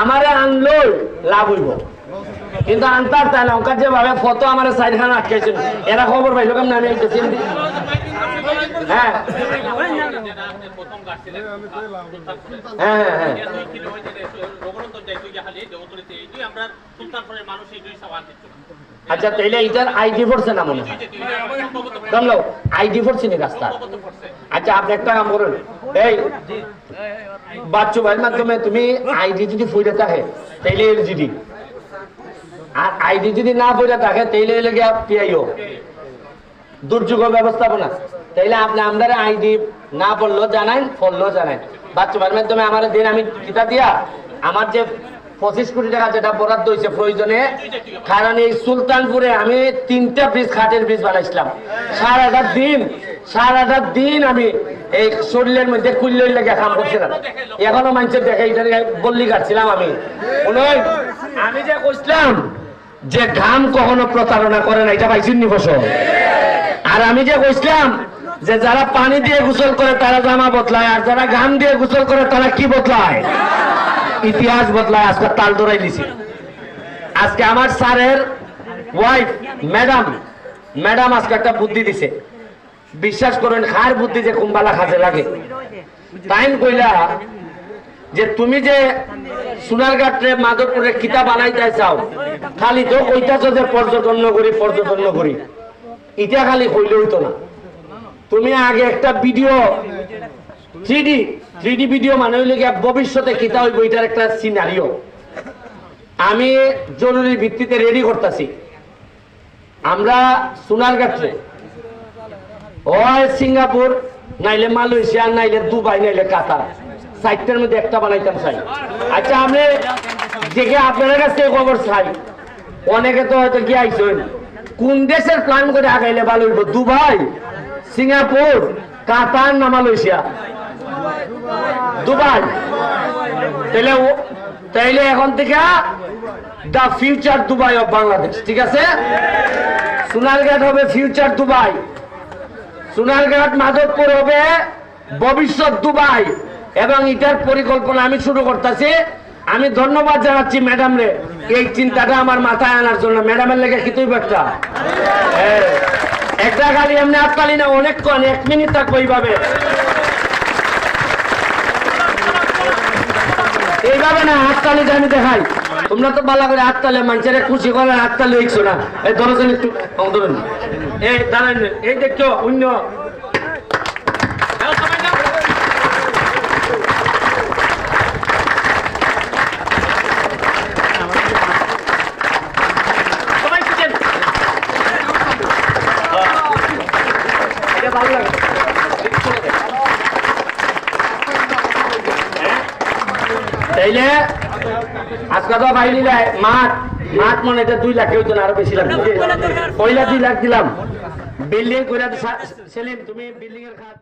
আমারে আনলো, লাভ হইব। কিন্তু আনতার তাই না ওকার যে ভাবে ফটো আমার সাইড খান আটকেছিল এরা খবর পাইলো কেমন? আমি হ্যাঁ। হ্যাঁ হ্যাঁ হ্যাঁ। আচ্ছা তাইলে এইটার আইডি পড়ছে না মনে হয়? জানলো আইডি পড়ছে নি রাস্তা? আচ্ছা আপনি একটা কাম করুন। এই বাচ্চু ভাইয়ের মাধ্যমে তুমি আইডি যদি ফুইরে থাকে তাইলে এলজিডি। আর আইডি যদি না ফুইরে থাকে তাইলে এলে গিয়া পিআইও দুর্যোগ ব্যবস্থাপনা। তাইলে আপনি আপনার আইডি না বলল জানাই বললেও জানাই বাচ্চা ভাইয়ের মাধ্যমে আমার দিন আমি কিতা দিয়া, আমার যে পঁচিশ কোটি টাকা যেটা বরাদ্দ হয়েছে প্রয়োজনে কারণ এই সুলতানপুরে আমি তিনটা ব্রিজ খাটের ব্রিজ বানাইছিলাম। সারাটা দিন সারাটা দিন আমি এই শরীরের মধ্যে কুল্লই লেগে কাম করছিলাম। এখনও মানুষের দেখে এটা বললি কাটছিলাম আমি। আমি যে কইছিলাম যে ঘাম কখনো প্রতারণা করে না, এটা পাইছেন নি ফসল। আর আমি যে কইছিলাম যে যারা পানি দিয়ে গোসল করে তারা জামা বদলায়, আর যারা ঘাম দিয়ে গোসল করে তারা কি বদলায়? ইতিহাস বদলায়, আজকে তাল দৌড়াই দিছি। আজকে আমার স্যারের ওয়াইফ ম্যাডাম ম্যাডাম আজকে একটা বুদ্ধি দিছে। বিশ্বাস করেন খার বুদ্ধি যে কুম্বালা কাজে লাগে। টাইম কইলা যে তুমি যে সোনারঘাটে মাধবপুরে কিতা বানাইতে চাও, খালি তো কইতাছ যে পর্যটন নগরী পর্যটন নগরী। এটা খালি কইলে হইতো না। তুমি আগে একটা ভিডিও, থ্রিডি থ্রিডি ভিডিও মানে হইলে গিয়া ভবিষ্যতে কিতা হইব এটার একটা সিনারিও আমি জরুরি ভিত্তিতে রেডি করতেছি। আমরা সোনারঘাটে হয় সিঙ্গাপুর, নাইলে মালয়েশিয়া, নাইলে দুবাই, নাইলে কাতার, সাইটটার মধ্যে একটা বানাইতাম চাই আচ্ছা আমি দেখে আপনার কাছে খবর চাই, অনেকে তো হয়তো কি আইসেন, কোন দেশের প্ল্যান করে আগাইলে ভালো হইব? দুবাই? সিঙ্গাপুর, কাতার না মালয়েশিয়া। দুবাই। তাহলে তাইলে এখন থেকে the future Dubai of Bangladesh, ঠিক আছে? সোনারঘাট হবে ফিউচার দুবাই। সোনারঘাট মাধবপুর হবে ভবিষ্যৎ দুবাই। এবং এটার পরিকল্পনা আমি শুরু করতেছি। আমি ধন্যবাদ জানাচ্ছি ম্যাডাম রে। এই চিন্তাটা আমার মাথায় আনার জন্য। ম্যাডামের লেগে কি তুই একটা? হ্যাঁ। একটা গাড়ি এমনি আটকালি না অনেকক্ষণ এক মিনিট থাকব এইভাবে। এইভাবে না হাততালিটা আমি দেখাই। তোমরা তো ভালো করে হাততালে মানুষের খুশি করে হাততালি দেখছ না। এই ধরো একটু এই দাঁড়ান, এই দেখছ, অন্য তাইলে আজকে তো বাইরে মাঠ মাঠ মনে এটা দুই লাখ হইতো না আরও বেশি লাগবে। পয়লা দুই লাখ দিলাম। বিল্ডিং করে সেলিম, তুমি বিল্ডিং এর খাত